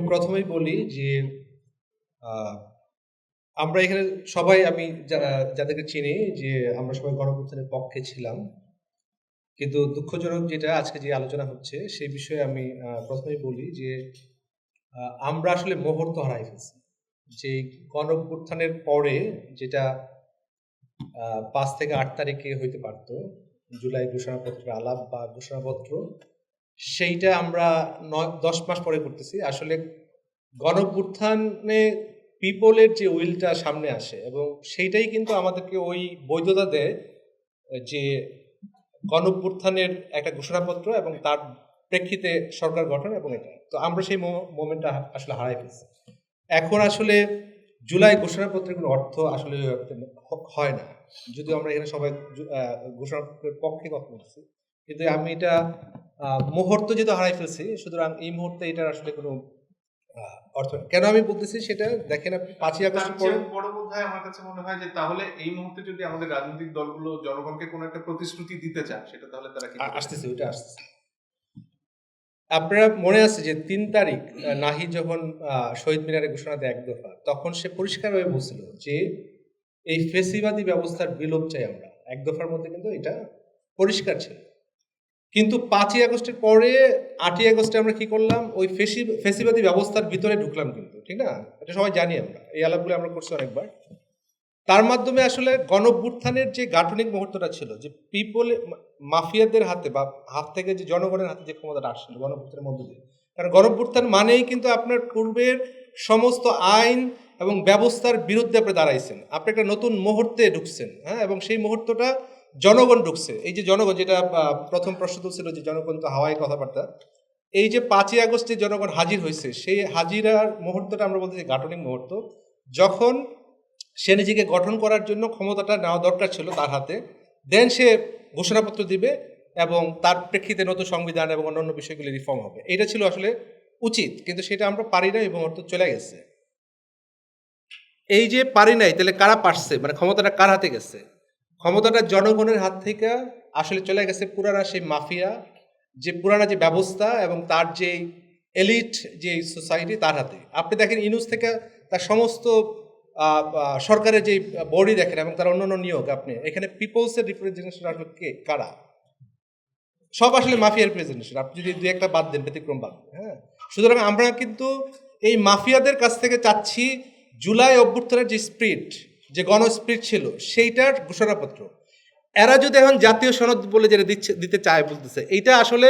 প্রথমেই বলি যে আমরা এখানে সবাই আমি যারা, যাদেরকে চিনি যে, আমরা সবাই গণপ্রথানের পক্ষে ছিলাম। কিন্তু দুঃখজনক যেটা আজকে যে আলোচনা হচ্ছে, সেই বিষয়ে আমি প্রথমেই বলি যে আমরা আসলে মুহূর্ত হারাই ফেলছি। যে গণপ্রথানের পরে যেটা পাঁচ থেকে আট তারিখে হইতে পারত, জুলাই ঘোষণাপত্রের আলাপ বা ঘোষণাপত্র সেইটা আমরা নয়, দশ মাস পরে করতেছি। আসলে গণপুত্থানে পিপলের যে উইলটা সামনে আসে এবং সেইটাই কিন্তু আমাদেরকে ওই বৈধতা দেয় যে গণপুত্থানের একটা ঘোষণাপত্র এবং তার প্রেক্ষিতে সরকার গঠন এবং এটা। তো আমরা সেই মোমেন্টটা আসলে হারাই ফেলছি। এখন আসলে জুলাই ঘোষণাপত্রের কোনো অর্থ আসলে হয় না। যদিও আমরা এখানে সবাই ঘোষণাপত্রের পক্ষে কথা বলছি। কিন্তু আমি এটা মুহূর্ত যেহেতু হারাই ফেলছি সুতরাং এই মুহূর্তে এটার আসলে কোনো অর্থ কেন আমি বলতেছি সেটা দেখেন আপনি পাঁচই আগস্ট পরে বড় বোধ আমার কাছে মনে হয় যে তাহলে এই মুহূর্তে যদি আমাদের রাজনৈতিক দলগুলো জনগণকে কোনো একটা প্রতিশ্রুতি দিতে চান সেটা তাহলে তারা কি আসতেছে ওইটা আসতেছে। আপনারা মনে আছে যে তিন তারিখ নাহি যখন আহ, শহীদ মিনারে ঘোষণা দেয় এক দফা তখন সে পরিষ্কারভাবে বলছিল যে এই ফেসিবাদী ব্যবস্থার বিলোপ চাই আমরা। এক দফার মধ্যে কিন্তু এটা পরিষ্কার ছিল। কিন্তু পাঁচই আগস্টের পরে আটই আগস্টে আমরা কি করলাম? ওই ফেসি, ফেসিবাদী ব্যবস্থার ভিতরে ঢুকলাম কিন্তু, ঠিক না? এটা সবাই জানি আমরা, এই আলাপগুলো আমরা করছি অনেকবার। তার মাধ্যমে আসলে গণভ্যুত্থানের যে গাঠনিক মুহূর্তটা ছিল, যে পিপল মাফিয়াদের হাতে বা হাত থেকে যে জনগণের হাতে যে ক্ষমতাটা আসছিল গণভ্যুত্থানের মধ্য দিয়ে। কারণ গণভ্যুত্থান মানেই কিন্তু আপনার পূর্বের সমস্ত আইন এবং ব্যবস্থার বিরুদ্ধে আপনি দাঁড়াইছেন। আপনি একটা নতুন মুহূর্তে ঢুকছেন হ্যাঁ? এবং সেই মুহূর্তটা জনগণ ঢুকছে। এই যে জনগণ যেটা প্রথম প্রশ্ন তুলছিল যে জনগণ তো হাওয়াই কথাবার্তা। এই যে পাঁচই আগস্টে জনগণ হাজির হয়েছে, সেই হাজিরার মুহূর্তটা আমরা বলতে চাই গাঠনিক মুহূর্ত। যখন সে নিজেকে গঠন করার জন্য ক্ষমতাটা নেওয়া দরকার ছিল তার হাতে দেন সে ঘোষণাপত্র দিবে এবং তার প্রেক্ষিতে নতুন সংবিধান এবং অন্যান্য বিষয়গুলি রিফর্ম হবে। এটা ছিল আসলে উচিত, কিন্তু সেটা আমরা পারি না এবং অর্থ চলে গেছে। এই যে পারি নাই, তাহলে কারা পারছে? মানে ক্ষমতাটা কার হাতে গেছে? ক্ষমতাটা জনগণের হাত থেকে আসলে চলে গেছে পুরানা সেই মাফিয়া, যে পুরানা যে ব্যবস্থা এবং তার যে এলিট যে সোসাইটি তার হাতে। আপনি দেখেন ইনুস থেকে তার সমস্ত সরকারের যে বডি দেখেন এবং তার অন্যান্য নিয়োগ আপনি, এখানে পিপলসের রিপ্রেজেন্টেশন আসলে কে? কারা? সব আসলে মাফিয়ার রিপ্রেজেন্টেশন আপনি যদি দু একটা বাদ দেন, ব্যতিক্রম বাদ হ্যাঁ? সুতরাং আমরা কিন্তু এই মাফিয়াদের কাছ থেকে চাচ্ছি জুলাই অভ্যুত্থানের যে স্প্রিট যে গণ স্প্রিট ছিল, সেইটার ঘোষণাপত্র। এরা যদি এখন জাতীয় সনদ বলে যেটা দিচ্ছে, দিতে চায় বলতেছে, এইটা আসলে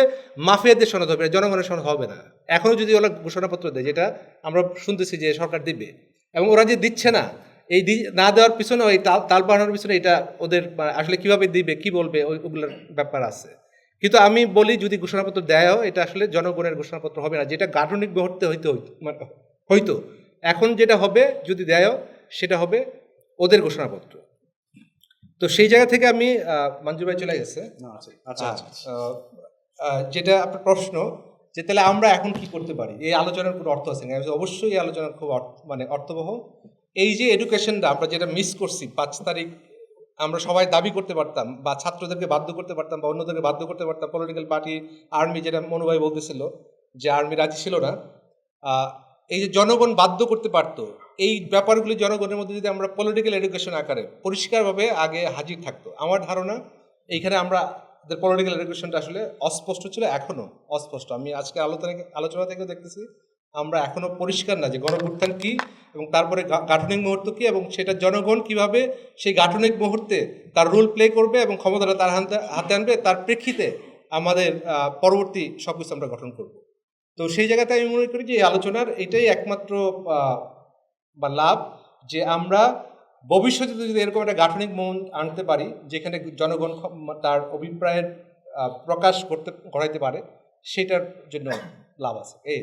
মাফিয়াদের সনদ হবে না, জনগণের সনদ হবে না। এখনও যদি ওরা ঘোষণাপত্র দেয়, যেটা আমরা শুনতেছি যে সরকার দিবে, এবং ওরা যে দিচ্ছে না, এই না দেওয়ার পিছনে ওই তাল তাল বাড়ানোর পিছনে এটা ওদের আসলে কীভাবে দিবে, কি বলবে, ওই, ওগুলোর ব্যাপার আছে। কিন্তু আমি বলি, যদি ঘোষণাপত্র দেয়ও, এটা আসলে জনগণের ঘোষণাপত্র হবে না। যেটা গাঠনিক মুহূর্তে হইতে, হইতো। এখন যেটা হবে, যদি দেয়ও, সেটা হবে ওদের ঘোষণাপত্র। তো সেই জায়গা থেকে আমি আহ, মঞ্জু ভাই চলে গেছে। আচ্ছা আচ্ছা আহ, যেটা আপনার প্রশ্ন যে তাহলে আমরা এখন কি করতে পারি? এই আলোচনার কোনো অর্থ আছে না অবশ্যই এই আলোচনার খুব অর্থ- মানে অর্থবহ। এই যে এডুকেশনটা আমরা যেটা মিস করছি পাঁচ তারিখ আমরা সবাই দাবি করতে পারতাম বা ছাত্রদেরকে বাধ্য করতে পারতাম বা অন্যদেরকে বাধ্য করতে পারতাম পলিটিক্যাল পার্টি আর্মি যেটা মনোভাই বলতেছিল যে আর্মি রাজি ছিল না এই যে জনগণ বাধ্য করতে পারতো, এই ব্যাপারগুলি জনগণের মধ্যে যদি আমরা পলিটিক্যাল এডুকেশন আকারে পরিষ্কারভাবে আগে হাজির থাকতো, আমার ধারণা এইখানে আমরা পলিটিক্যাল এডুকেশনটা আসলে অস্পষ্ট ছিল, এখনও অস্পষ্ট। আমি আজকে আলোচনা আলোচনা থেকেও দেখতেছি, আমরা এখনও পরিষ্কার না যে গণপ্রত্যান কি এবং তারপরে গাঠনিক মুহূর্ত কি এবং সেটা জনগণ কীভাবে সেই গাঠনিক মুহূর্তে তার রোল প্লে করবে এবং ক্ষমতাটা তার হাতে হাতে আনবে, তার প্রেক্ষিতে আমাদের পরবর্তী সব কিছু আমরা গঠন করব। তো সেই জায়গাতে আমি মনে করি যে আলোচনার এটাই একমাত্র বা লাভ যে আমরা ভবিষ্যতে যদি এরকম একটা গাঠনিক মন আনতে পারি, যেখানে জনগণ তার অভিপ্রায়ের প্রকাশ করতে, করাইতে পারে, সেটার জন্য লাভ আছে এই।